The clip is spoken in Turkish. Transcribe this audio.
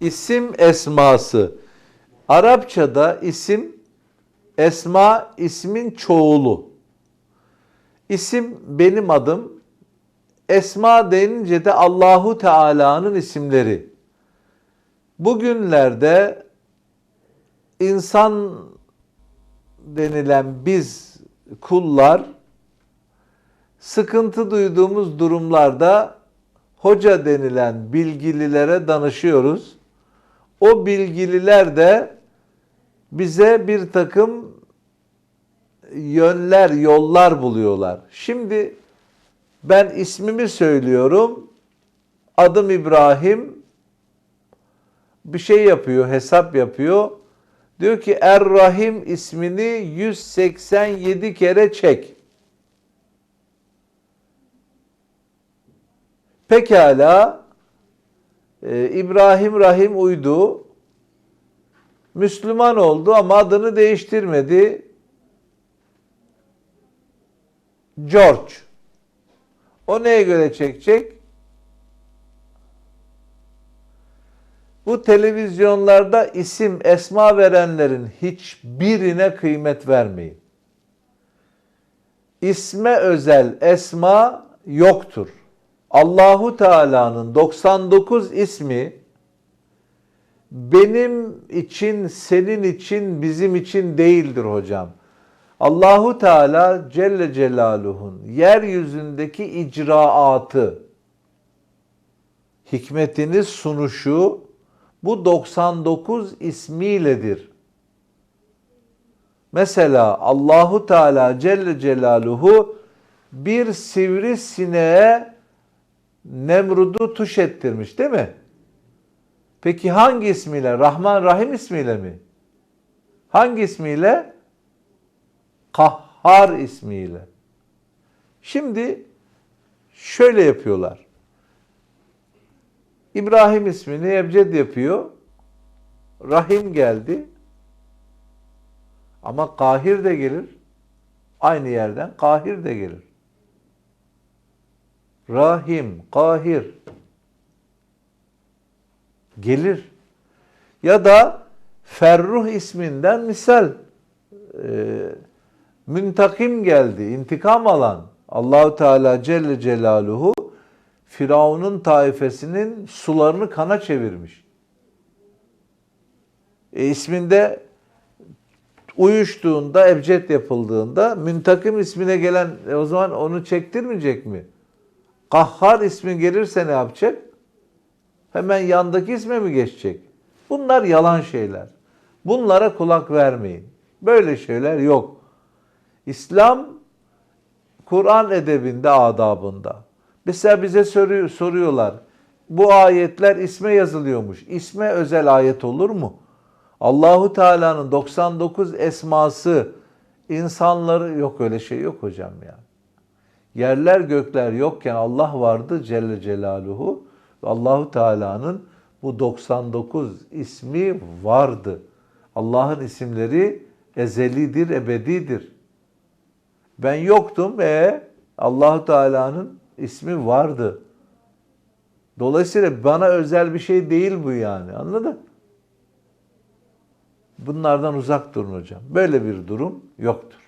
İsim esması. Arapçada isim esma ismin çoğulu. İsim benim adım. Esma denince de Allahu Teala'nın isimleri. Bugünlerde insan denilen biz kullar sıkıntı duyduğumuz durumlarda hoca denilen bilgililere danışıyoruz. O bilgililer de bize bir takım yönler, yollar buluyorlar. Şimdi ben ismimi söylüyorum. Adım İbrahim. Bir şey yapıyor, hesap yapıyor. Diyor ki Er-Rahim ismini 187 kere çek. Pekala e, İbrahim Rahim uydu. Müslüman oldu ama adını değiştirmedi. George. O neye göre çekecek? Bu televizyonlarda isim, esma verenlerin hiçbirine kıymet vermeyin. İsme özel esma yoktur. Allahu Teala'nın 99 ismi benim için, senin için, bizim için değildir hocam. Allahu Teala Celle Celaluhu'nun yeryüzündeki icraatı, hikmetini sunuşu bu 99 ismiyledir. Mesela Allahu Teala Celle Celaluhu bir sivri sineğe Nemrud'u tuş ettirmiş değil mi? Peki hangi ismiyle? Rahman Rahim ismiyle mi? Hangi ismiyle? Kahhar ismiyle. Şimdi şöyle yapıyorlar. İbrahim ismini ebced yapıyor. Rahim geldi. Ama Kahir de gelir. Aynı yerden Kahir de gelir. Rahim, Kahir gelir. Ya da Ferruh isminden misal e, müntakim geldi, intikam alan Allahu Teala Celle Celaluhu Firavun'un taifesinin sularını kana çevirmiş. E, isminde uyuştuğunda, ebced yapıldığında müntakim ismine gelen e, o zaman onu çektirmeyecek mi? Kahhar ismi gelirse ne yapacak? Hemen yandaki isme mi geçecek? Bunlar yalan şeyler. Bunlara kulak vermeyin. Böyle şeyler yok. İslam Kur'an edebinde, adabında. Mesela bize soruyor, soruyorlar. Bu ayetler isme yazılıyormuş. İsme özel ayet olur mu? Allahu Teala'nın 99 esması insanları yok öyle şey yok hocam ya. Yerler gökler yokken Allah vardı Celle Celaluhu. Allahu Teala'nın bu 99 ismi vardı. Allah'ın isimleri ezelidir, ebedidir. Ben yoktum e Allahu Teala'nın ismi vardı. Dolayısıyla bana özel bir şey değil bu yani. Anladın? Bunlardan uzak durun hocam. Böyle bir durum yoktur.